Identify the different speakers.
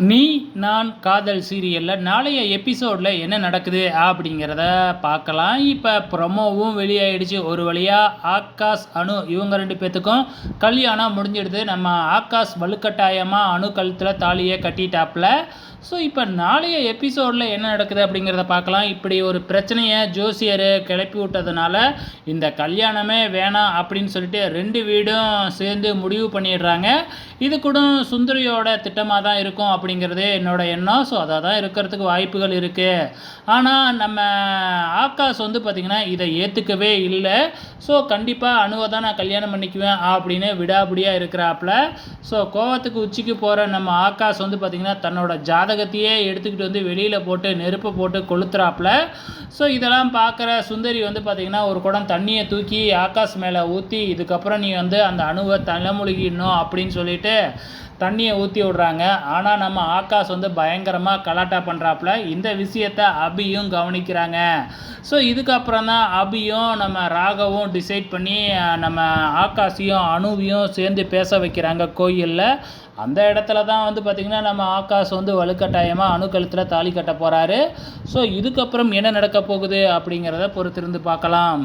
Speaker 1: நீ நான் காதல் சீரியலில் நாளைய எபிசோடில் என்ன நடக்குது அப்படிங்கிறத பார்க்கலாம். இப்போ ப்ரொமோவும் வெளியாயிடுச்சு. ஒரு வழியாக ஆகாஷ் அணு இவங்க ரெண்டு பேர்த்துக்கும் கல்யாணம் முடிஞ்சிடுது. நம்ம ஆகாஷ் வலுக்கட்டாயமாக அணு கழுத்தில் தாலியை கட்டிட்டாப்புல. ஸோ இப்போ நாளைய எபிசோடில் என்ன நடக்குது அப்படிங்கிறத பார்க்கலாம். இப்படி ஒரு பிரச்சனையை ஜோசியர் கிளப்பி விட்டதுனால இந்த கல்யாணமே வேணாம் அப்படின்னு சொல்லிட்டு ரெண்டு வீடும் சேர்ந்து முடிவு பண்ணிடுறாங்க. இது கூட சுந்தரியோட திட்டமாக தான் இருக்கும். அப்படிங்கிறதே என்னோட எண்ணம். ஸோ அதை தான் இருக்கிறதுக்கு வாய்ப்புகள் இருக்குது ஆனால் நம்ம ஆகாஷ் வந்து பார்த்திங்கன்னா இதை ஏற்றுக்கவே இல்லை. ஸோ கண்டிப்பாக அணுவை தான் நான் கல்யாணம் பண்ணிக்குவேன் அப்படின்னு விடாபிடியாக இருக்கிறாப்புல. ஸோ கோவத்துக்கு உச்சிக்கு போகிற நம்ம ஆகாஷ் வந்து பார்த்திங்கன்னா தன்னோட ஜாதகத்தையே எடுத்துக்கிட்டு வந்து வெளியில் போட்டு நெருப்பை போட்டு கொளுத்துறாப்புல. ஸோ இதெல்லாம் பார்க்குற சுந்தரி வந்து பார்த்திங்கன்னா ஒரு குடம் தண்ணியை தூக்கி ஆகாஷ் மேலே ஊற்றி இதுக்கப்புறம் நீ வந்து அந்த அணுவை தலைமொழிகிடணும் அப்படின்னு சொல்லிட்டு தண்ணியை ஊற்றி விட்றாங்க. ஆனால் நம்ம ஆகாஷ் வந்து பயங்கரமாக கலாட்டா பண்ணுறாப்புல இந்த விஷயத்தை அபியும் கவனிக்கிறாங்க. ஸோ இதுக்கப்புறம் தான் அபியும் நம்ம ராகவும் டிசைட் பண்ணி நம்ம ஆகாஷையும் அணுவையும் சேர்ந்து பேச வைக்கிறாங்க கோயிலில். அந்த இடத்துல தான் வந்து பார்த்திங்கன்னா நம்ம ஆகாஷ் வந்து வலுக்கட்டாயமாக அணுக்கழுத்தில் தாலி கட்ட போகிறாரு ஸோ இதுக்கப்புறம் என்ன நடக்க போகுது அப்படிங்கிறத பொறுத்திருந்து பார்க்கலாம்.